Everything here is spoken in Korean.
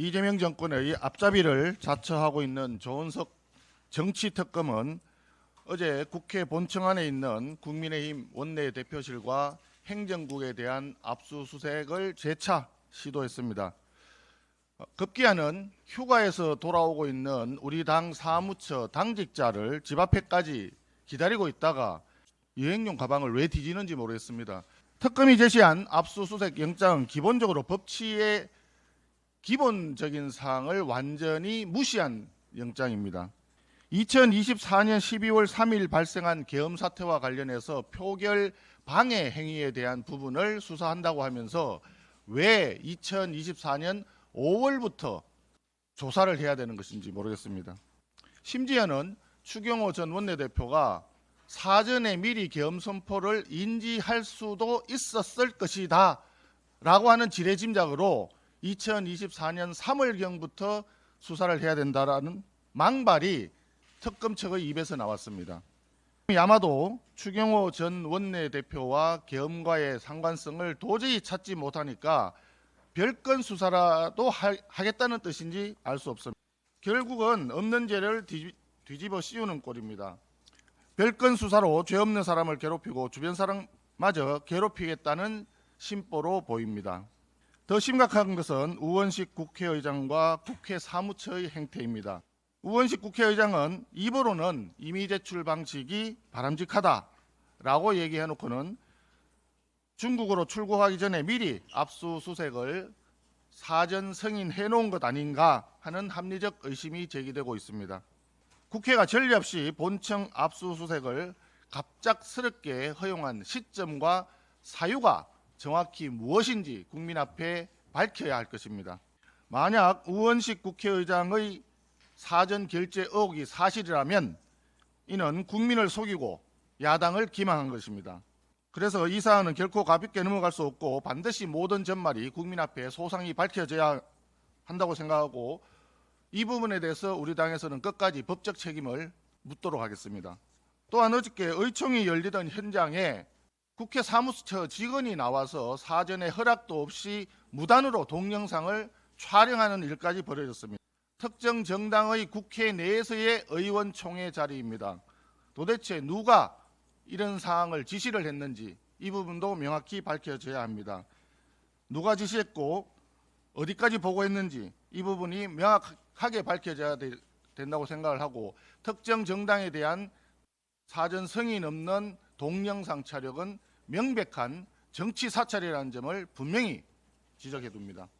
이재명 정권의 앞잡이를 자처하고 있는 조은석 정치특검은 어제 국회 본청 안에 있는 국민의힘 원내대표실과 행정국에 대한 압수수색을 재차 시도했습니다. 어, 급기야는 휴가에서 돌아오고 있는 우리 당 사무처 당직자를 집 앞에까지 기다리고 있다가 여행용 가방을 왜 뒤지는지 모르겠습니다. 특검이 제시한 압수수색 영장은 기본적으로 법치의 기본적인 사항을 완전히 무시한 영장입니다. 2024년 12월 3일 발생한 계엄 사태와 관련해서 표결 방해 행위에 대한 부분을 수사한다고 하면서 왜 2024년 5월부터 조사를 해야 되는 것인지 모르겠습니다. 심지어는 추경호 전 원내대표가 사전에 미리 계엄 선포를 인지할 수도 있었을 것이다 라고 하는 지레 짐작으로 2024년 3월경부터 수사를 해야 된다라는 망발이 특검 측의 입에서 나왔습니다. 아마도 추경호 전 원내대표와 계엄과의 상관성을 도저히 찾지 못하니까 별건 수사라도 하, 하겠다는 뜻인지 알 수 없습니다. 결국은 없는 죄를 뒤- 뒤집 어 씌우는 꼴입니다. 별건 수사로 죄 없는 사람을 괴롭히고 주변 사람마저 괴롭히겠다는 심보로 보입니다. 더 심각한 것은 우원식 국회의장과 국회 사무처의 행태입니다. 우원식 국회의장은 입으로는 이미 제출 방식이 바람직하다라고 얘기해 놓고는 중국으로 출국하기 전에 미리 압수수색을 사전 승인해 놓은 것 아닌가 하는 합리적 의심이 제기되고 있습니다. 국회가 전례 없이 본청 압수수색을 갑작스럽게 허용한 시점과 사유가 정확히 무엇인지 국민 앞에 밝혀야 할 것입니다. 만약 우원식 국회의장의 사전 결재 의혹이 사실이라면 이는 국민을 속이고 야당을 기망한 것입니다. 그래서 이 사안은 결코 가볍게 넘어갈 수 없고 반드시 모든 전말이 국민 앞에 소상히 밝혀져야 한다고 생각하고 이 부분에 대해서 우리 당에서는 끝까지 법적 책임을 묻도록 하겠습니다. 또한 어저께 의총이 열리던 현장에 국회 사무처 직원이 나와서 사전에 허락도 없이 무단으로 동영상을 촬영하는 일까지 벌어졌습니다. 특정 정당의 국회 내에서의 의원총회 자리입니다. 도대체 누가 이런 사항을 지시를 했는지 이 부분도 명확히 밝혀져야 합니다. 누가 지시했고 어디까지 보고했는지 이 부분이 명확하게 밝혀져야 되- 된다고 생각을 하고 특정 정당에 대한 사전 승인 없는 동영상 촬영은 명백한 정치 사찰이라는 점을 분명히 지적해 둡니다.